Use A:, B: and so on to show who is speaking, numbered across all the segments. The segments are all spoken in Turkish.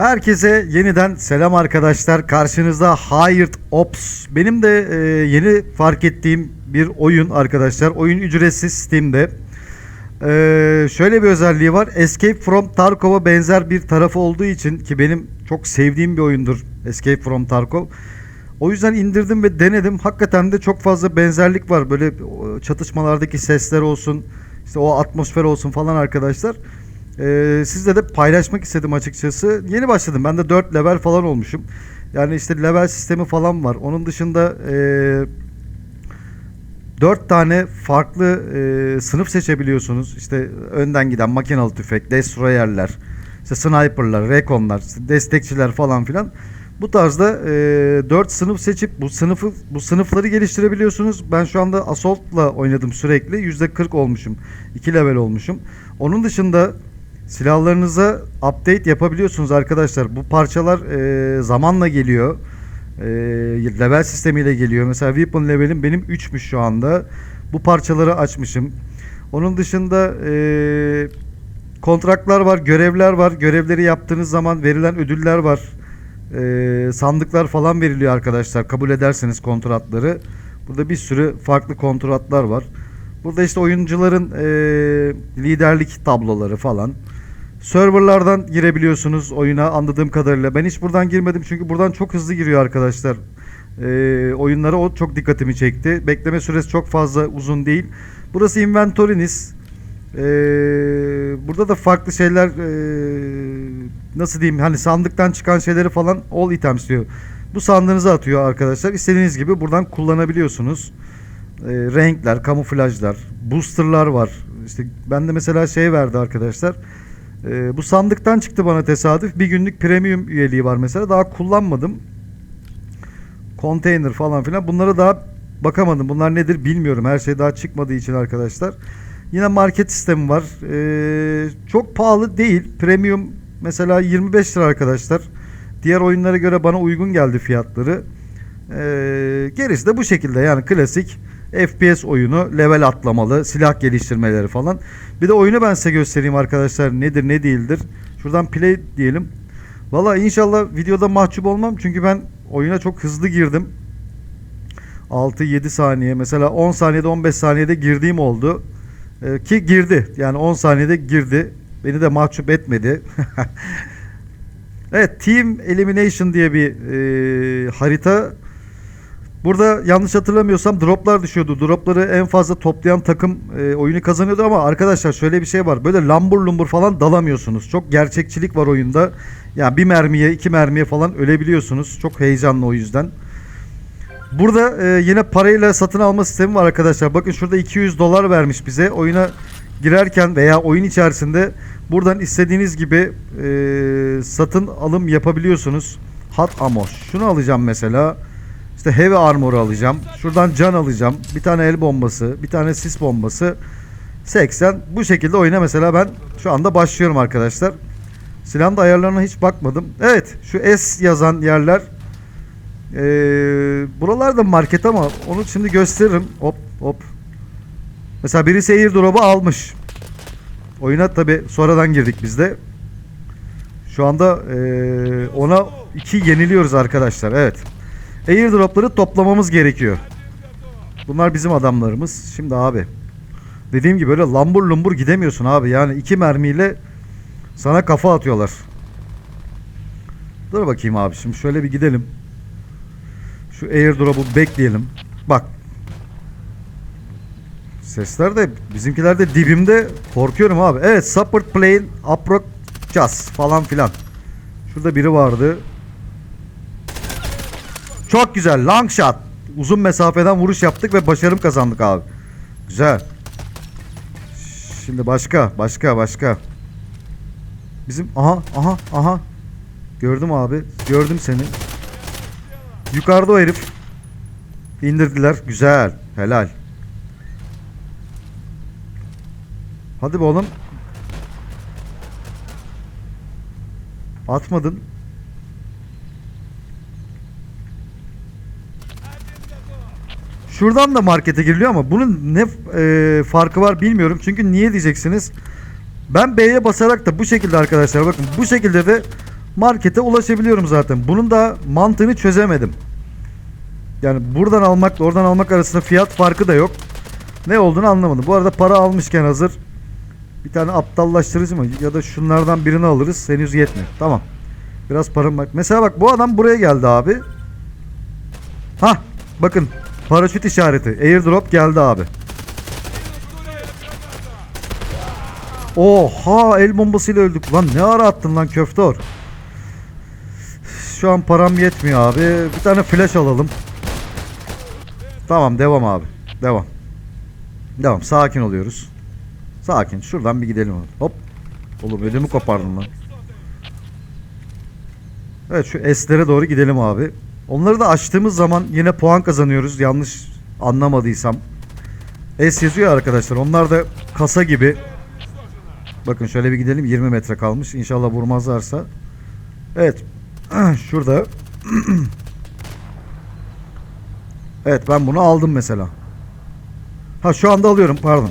A: Herkese yeniden selam arkadaşlar. Karşınızda Hired Ops. Benim de e, yeni fark ettiğim bir oyun arkadaşlar. Oyun ücretsiz Steam'de. E, şöyle bir özelliği var. Escape from Tarkov'a benzer bir tarafı olduğu için ki benim çok sevdiğim bir oyundur Escape from Tarkov. O yüzden indirdim ve denedim. Hakikaten de çok fazla benzerlik var. Böyle çatışmalardaki sesler olsun, işte o atmosfer olsun falan arkadaşlar. Ee, sizle de paylaşmak istedim açıkçası. Yeni başladım. Ben de 4 level falan olmuşum. Yani işte level sistemi falan var. Onun dışında eee 4 tane farklı eee, sınıf seçebiliyorsunuz. İşte önden giden makinalı tüfek, destroyerler, işte sniperlar, rekonlar, destekçiler falan filan. Bu tarzda eee 4 sınıf seçip bu sınıfı bu sınıfları geliştirebiliyorsunuz. Ben şu anda Assault'la oynadım sürekli. %40 olmuşum. 2 level olmuşum. Onun dışında silahlarınıza update yapabiliyorsunuz arkadaşlar. Bu parçalar eee, zamanla geliyor. Eee, level sistemiyle geliyor. Mesela weapon levelim benim 3'müş şu anda. Bu parçaları açmışım. Onun dışında eee, kontratlar var, görevler var. Görevleri yaptığınız zaman verilen ödüller var. Eee, sandıklar falan veriliyor arkadaşlar. Kabul ederseniz kontratları. Burada bir sürü farklı kontratlar var. Burada işte oyuncuların eee, liderlik tabloları falan. Serverlardan girebiliyorsunuz oyuna anladığım kadarıyla. Ben hiç buradan girmedim çünkü buradan çok hızlı giriyor arkadaşlar. Ee, oyunlara o çok dikkatimi çekti. Bekleme süresi çok fazla uzun değil. Burası inventory'niz. Ee, burada da farklı şeyler ee, nasıl diyeyim hani sandıktan çıkan şeyleri falan all items diyor. Bu sandığınıza atıyor arkadaşlar. İstediğiniz gibi buradan kullanabiliyorsunuz. Ee, renkler, kamuflajlar, boosterlar var. İşte ben de mesela şey verdi arkadaşlar. Ee, bu sandıktan çıktı bana tesadüf. Bir günlük premium üyeliği var mesela. Daha kullanmadım. Container falan filan. Bunlara daha bakamadım. Bunlar nedir bilmiyorum. Her şey daha çıkmadığı için arkadaşlar. Yine market sistemi var. Ee, çok pahalı değil. Premium mesela 25 lira arkadaşlar. Diğer oyunlara göre bana uygun geldi fiyatları. Ee, gerisi de bu şekilde yani klasik FPS oyunu level atlamalı silah geliştirmeleri falan. Bir de oyunu ben size göstereyim arkadaşlar nedir ne değildir. Şuradan play diyelim. Valla inşallah videoda mahcup olmam çünkü ben oyuna çok hızlı girdim. 6-7 saniye mesela 10 saniyede 15 saniyede girdiğim oldu. Ee, ki girdi yani 10 saniyede girdi. Beni de mahcup etmedi. evet Team Elimination diye bir e, harita. Burada yanlış hatırlamıyorsam droplar düşüyordu. Dropları en fazla toplayan takım e, oyunu kazanıyordu ama arkadaşlar şöyle bir şey var. Böyle lambur lumbur falan dalamıyorsunuz. Çok gerçekçilik var oyunda. Yani bir mermiye, iki mermiye falan ölebiliyorsunuz. Çok heyecanlı o yüzden. Burada e, yine parayla satın alma sistemi var arkadaşlar. Bakın şurada 200 dolar vermiş bize. Oyuna girerken veya oyun içerisinde buradan istediğiniz gibi e, satın alım yapabiliyorsunuz. Hot ammo. Şunu alacağım mesela. İşte heavy armor alacağım. Şuradan can alacağım. Bir tane el bombası, bir tane sis bombası. 80. Bu şekilde oyuna mesela ben şu anda başlıyorum arkadaşlar. Silahın da ayarlarına hiç bakmadım. Evet, şu S yazan yerler ee, buralar da market ama onu şimdi gösteririm. Hop hop. Mesela birisi airdrop'u almış. Oyuna tabi sonradan girdik biz de. Şu anda ee, ona iki yeniliyoruz arkadaşlar. Evet. Airdrop'ları toplamamız gerekiyor. Bunlar bizim adamlarımız. Şimdi abi. Dediğim gibi böyle lambur lumbur gidemiyorsun abi. Yani iki mermiyle sana kafa atıyorlar. Dur bakayım abi şimdi şöyle bir gidelim. Şu airdrop'u bekleyelim. Bak. Sesler de bizimkiler de dibimde korkuyorum abi. Evet support plane approach just falan filan. Şurada biri vardı. Çok güzel. Long shot. Uzun mesafeden vuruş yaptık ve başarım kazandık abi. Güzel. Şimdi başka, başka, başka. Bizim aha, aha, aha. Gördüm abi. Gördüm seni. Yukarıda o herif. İndirdiler. Güzel. Helal. Hadi be oğlum. Atmadın. Şuradan da markete giriliyor ama bunun ne e, farkı var bilmiyorum. Çünkü niye diyeceksiniz? Ben B'ye basarak da bu şekilde arkadaşlar bakın bu şekilde de markete ulaşabiliyorum zaten. Bunun da mantığını çözemedim. Yani buradan almakla oradan almak arasında fiyat farkı da yok. Ne olduğunu anlamadım. Bu arada para almışken hazır bir tane aptallaştırıcı mı ya da şunlardan birini alırız. Henüz yetmiyor. Tamam. Biraz param bak. Mesela bak bu adam buraya geldi abi. Hah bakın paraşüt işareti. Airdrop geldi abi. Oha el bombasıyla öldük. Lan ne ara attın lan köftor. Şu an param yetmiyor abi. Bir tane flash alalım. Tamam devam abi. Devam. Devam. Sakin oluyoruz. Sakin. Şuradan bir gidelim. Hop. Oğlum ödümü kopardım lan. Evet şu S'lere doğru gidelim abi. Onları da açtığımız zaman yine puan kazanıyoruz. Yanlış anlamadıysam. S yazıyor arkadaşlar. Onlar da kasa gibi. Bakın şöyle bir gidelim. 20 metre kalmış. İnşallah vurmazlarsa. Evet. Şurada. evet ben bunu aldım mesela. Ha şu anda alıyorum pardon.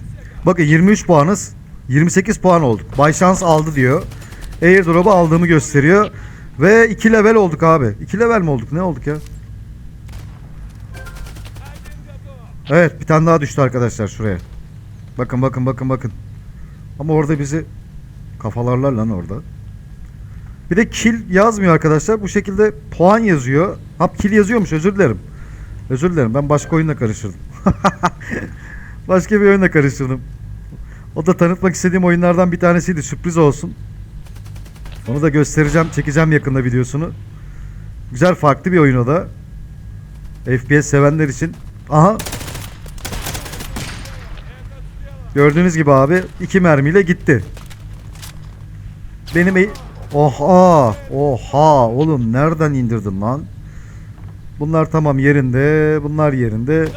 A: Bakın 23 puanız. 28 puan olduk. Bay şans aldı diyor. Airdrop'u aldığımı gösteriyor. Ve 2 level olduk abi. 2 level mi olduk? Ne olduk ya? Evet bir tane daha düştü arkadaşlar şuraya. Bakın bakın bakın bakın. Ama orada bizi kafalarlar lan orada. Bir de kill yazmıyor arkadaşlar. Bu şekilde puan yazıyor. Hap kill yazıyormuş özür dilerim. Özür dilerim ben başka oyunla karıştırdım. başka bir oyunla karıştırdım. O da tanıtmak istediğim oyunlardan bir tanesiydi. Sürpriz olsun. Onu da göstereceğim, çekeceğim yakında videosunu. Güzel farklı bir oyun o da. FPS sevenler için. Aha. Gördüğünüz gibi abi iki mermiyle gitti. Benim e- Oha! Oha! Oğlum nereden indirdin lan? Bunlar tamam yerinde. Bunlar yerinde.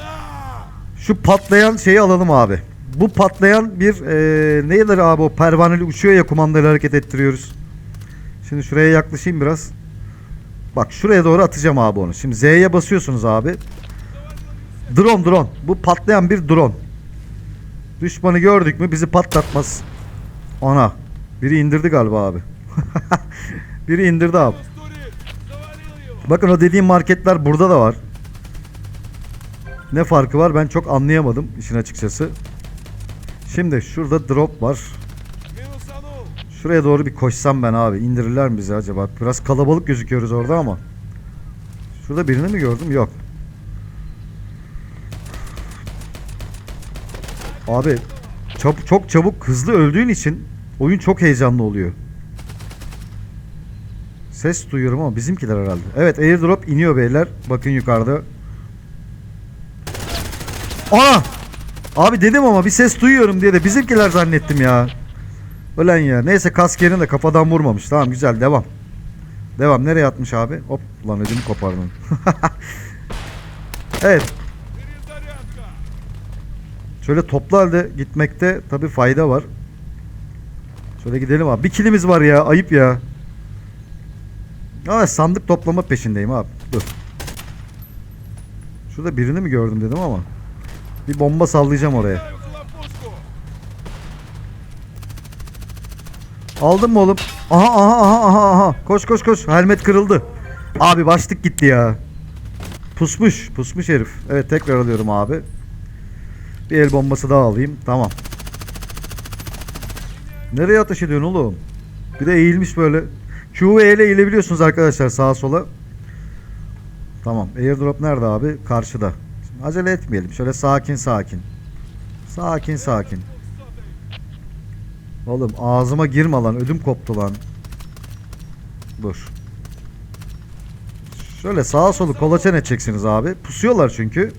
A: Şu patlayan şeyi alalım abi. Bu patlayan bir e, neydir abi o pervaneli uçuyor ya kumandayla hareket ettiriyoruz. Şimdi şuraya yaklaşayım biraz. Bak şuraya doğru atacağım abi onu. Şimdi Z'ye basıyorsunuz abi. Drone drone. Bu patlayan bir drone. Düşmanı gördük mü bizi patlatmaz. Ana. Biri indirdi galiba abi. Biri indirdi abi. Bakın o dediğim marketler burada da var. Ne farkı var ben çok anlayamadım işin açıkçası. Şimdi şurada drop var. Şuraya doğru bir koşsam ben abi. İndirirler mi bizi acaba? Biraz kalabalık gözüküyoruz orada ama. Şurada birini mi gördüm? Yok. Abi çab- çok çabuk hızlı öldüğün için oyun çok heyecanlı oluyor. Ses duyuyorum ama bizimkiler herhalde. Evet airdrop iniyor beyler. Bakın yukarıda. Ana! Abi dedim ama bir ses duyuyorum diye de bizimkiler zannettim ya. Ölen ya. Neyse kask yerinde kafadan vurmamış. Tamam güzel devam. Devam. Nereye atmış abi? Hop lan ödümü kopardım. evet. Şöyle toplu halde gitmekte tabi fayda var. Şöyle gidelim abi. Bir kilimiz var ya. Ayıp ya. Ama sandık toplama peşindeyim abi. Dur. Şurada birini mi gördüm dedim ama. Bir bomba sallayacağım oraya. Aldın mı oğlum? Aha aha aha aha aha. Koş koş koş. Helmet kırıldı. Abi başlık gitti ya. Pusmuş. Pusmuş herif. Evet tekrar alıyorum abi. Bir el bombası daha alayım. Tamam. Nereye ateş ediyorsun oğlum? Bir de eğilmiş böyle. Q ve E ile eğilebiliyorsunuz arkadaşlar sağa sola. Tamam. Airdrop nerede abi? Karşıda. Şimdi acele etmeyelim. Şöyle sakin sakin. Sakin sakin. Oğlum ağzıma girme lan. Ödüm koptu lan. Dur. Şöyle sağa solu kolaçan edeceksiniz abi. Pusuyorlar çünkü.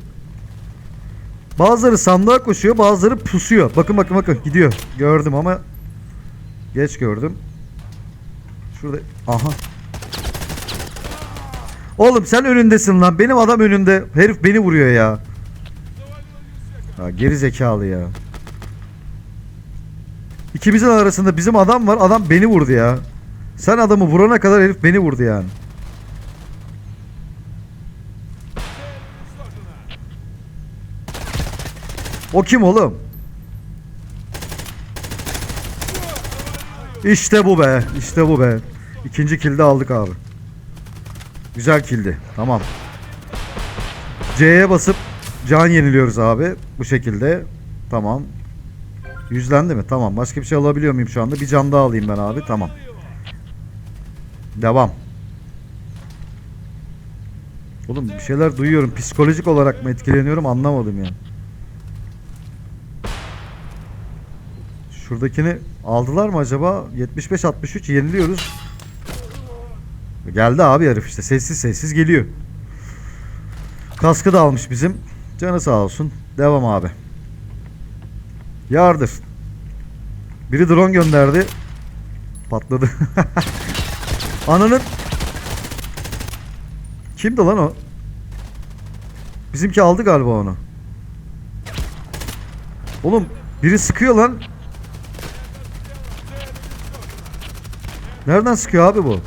A: Bazıları sandığa koşuyor, bazıları pusuyor. Bakın bakın bakın gidiyor. Gördüm ama geç gördüm. Şurada aha. Oğlum sen önündesin lan. Benim adam önünde. Herif beni vuruyor ya. Ha, geri zekalı ya. İkimizin arasında bizim adam var. Adam beni vurdu ya. Sen adamı vurana kadar herif beni vurdu yani. O kim oğlum? İşte bu be. İşte bu be. İkinci kilde aldık abi. Güzel kildi. Tamam. C'ye basıp can yeniliyoruz abi. Bu şekilde. Tamam. Yüzlendi mi? Tamam. Başka bir şey alabiliyor muyum şu anda? Bir can daha alayım ben abi. Tamam. Devam. Oğlum bir şeyler duyuyorum. Psikolojik olarak mı etkileniyorum anlamadım ya. Şuradakini aldılar mı acaba? 75-63 yeniliyoruz. Geldi abi herif işte. Sessiz sessiz geliyor. Kaskı da almış bizim. Canı sağ olsun. Devam abi. Yardır. Biri drone gönderdi. Patladı. Ananın. Kimdi lan o? Bizimki aldı galiba onu. Oğlum biri sıkıyor lan. Nereden sıkıyor abi bu?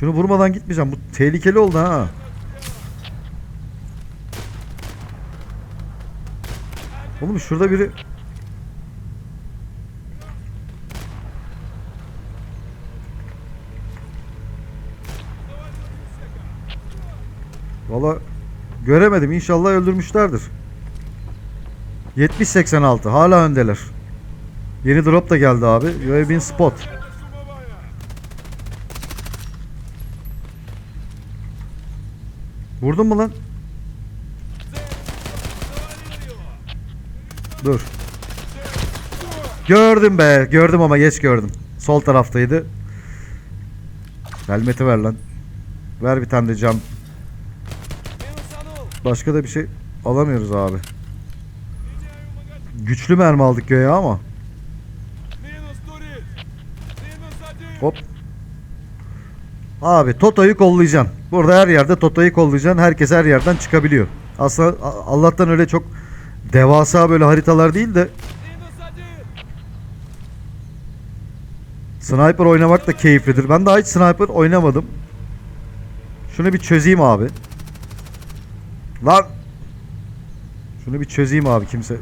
A: Şunu vurmadan gitmeyeceğim. Bu tehlikeli oldu ha. Oğlum şurada biri Valla göremedim. İnşallah öldürmüşlerdir. 70-86 hala öndeler. Yeni drop da geldi abi. Been spot. Vurdun mu lan? Dur. Gördüm be. Gördüm ama geç gördüm. Sol taraftaydı. Helmeti ver lan. Ver bir tane de cam. Başka da bir şey alamıyoruz abi. Güçlü mermi aldık göğe ama. Hop. Abi Toto'yu kollayacaksın. Burada her yerde Toto'yu kollayacaksın. Herkes her yerden çıkabiliyor. Aslında Allah'tan öyle çok devasa böyle haritalar değil de Sniper oynamak da keyiflidir. Ben daha hiç sniper oynamadım. Şunu bir çözeyim abi. Lan. Şunu bir çözeyim abi kimse.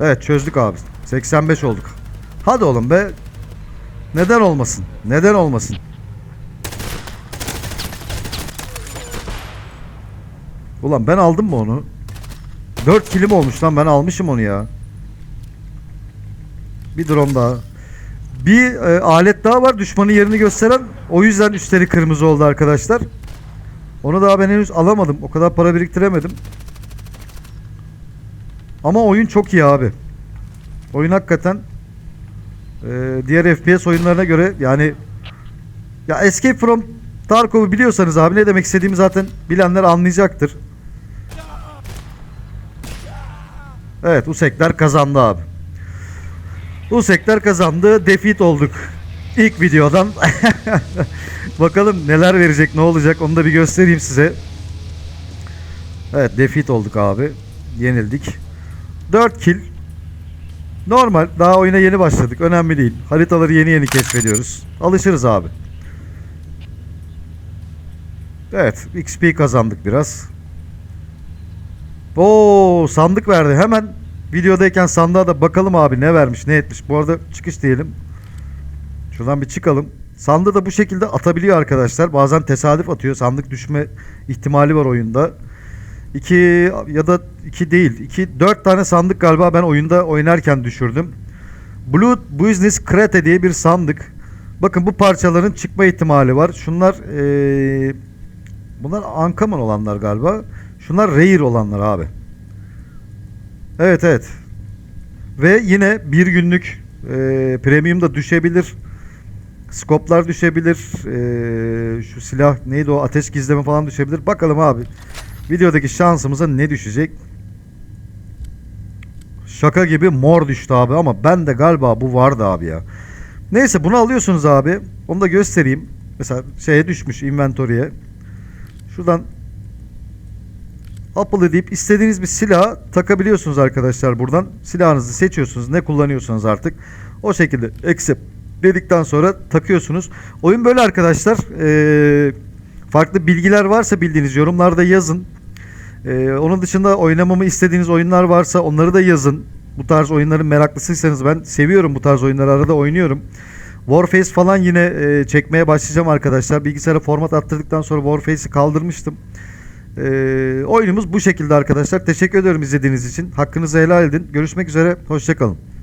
A: Evet çözdük abi. 85 olduk. Hadi oğlum be. Neden olmasın? Neden olmasın? Ulan ben aldım mı onu? 4 kilim olmuş lan ben almışım onu ya. Bir drone daha. Bir e, alet daha var düşmanın yerini gösteren. O yüzden üstleri kırmızı oldu arkadaşlar. Onu daha ben henüz alamadım. O kadar para biriktiremedim. Ama oyun çok iyi abi. Oyun hakikaten e, diğer FPS oyunlarına göre yani ya Escape from Tarkov'u biliyorsanız abi ne demek istediğimi zaten bilenler anlayacaktır. Evet Usekler kazandı abi. Usekler kazandı. Defeat olduk. İlk videodan. Bakalım neler verecek ne olacak onu da bir göstereyim size. Evet defeat olduk abi. Yenildik. 4 kill. Normal. Daha oyuna yeni başladık. Önemli değil. Haritaları yeni yeni keşfediyoruz. Alışırız abi. Evet. XP kazandık biraz. Oo sandık verdi. Hemen videodayken sandığa da bakalım abi ne vermiş ne etmiş. Bu arada çıkış diyelim. Şuradan bir çıkalım. Sandığı da bu şekilde atabiliyor arkadaşlar. Bazen tesadüf atıyor. Sandık düşme ihtimali var oyunda. 2 ya da 2 değil. 2 4 tane sandık galiba ben oyunda oynarken düşürdüm. Blue Business Crate diye bir sandık. Bakın bu parçaların çıkma ihtimali var. Şunlar eee bunlar uncommon olanlar galiba. Şunlar rare olanlar abi. Evet evet. Ve yine bir günlük eee premium da düşebilir. Skoplar düşebilir. Eee, şu silah neydi o ateş gizleme falan düşebilir. Bakalım abi. Videodaki şansımıza ne düşecek? Şaka gibi mor düştü abi ama ben de galiba bu vardı abi ya. Neyse bunu alıyorsunuz abi. Onu da göstereyim. Mesela şeye düşmüş inventory'e. Şuradan Apple deyip istediğiniz bir silah takabiliyorsunuz arkadaşlar buradan. Silahınızı seçiyorsunuz. Ne kullanıyorsanız artık. O şekilde accept dedikten sonra takıyorsunuz. Oyun böyle arkadaşlar. Ee, farklı bilgiler varsa bildiğiniz yorumlarda yazın. Ee, onun dışında oynamamı istediğiniz oyunlar varsa onları da yazın. Bu tarz oyunların meraklısıysanız ben seviyorum bu tarz oyunları arada oynuyorum. Warface falan yine e, çekmeye başlayacağım arkadaşlar. Bilgisayara format attırdıktan sonra Warface'i kaldırmıştım. E, oyunumuz bu şekilde arkadaşlar. Teşekkür ediyorum izlediğiniz için. Hakkınızı helal edin. Görüşmek üzere. Hoşçakalın.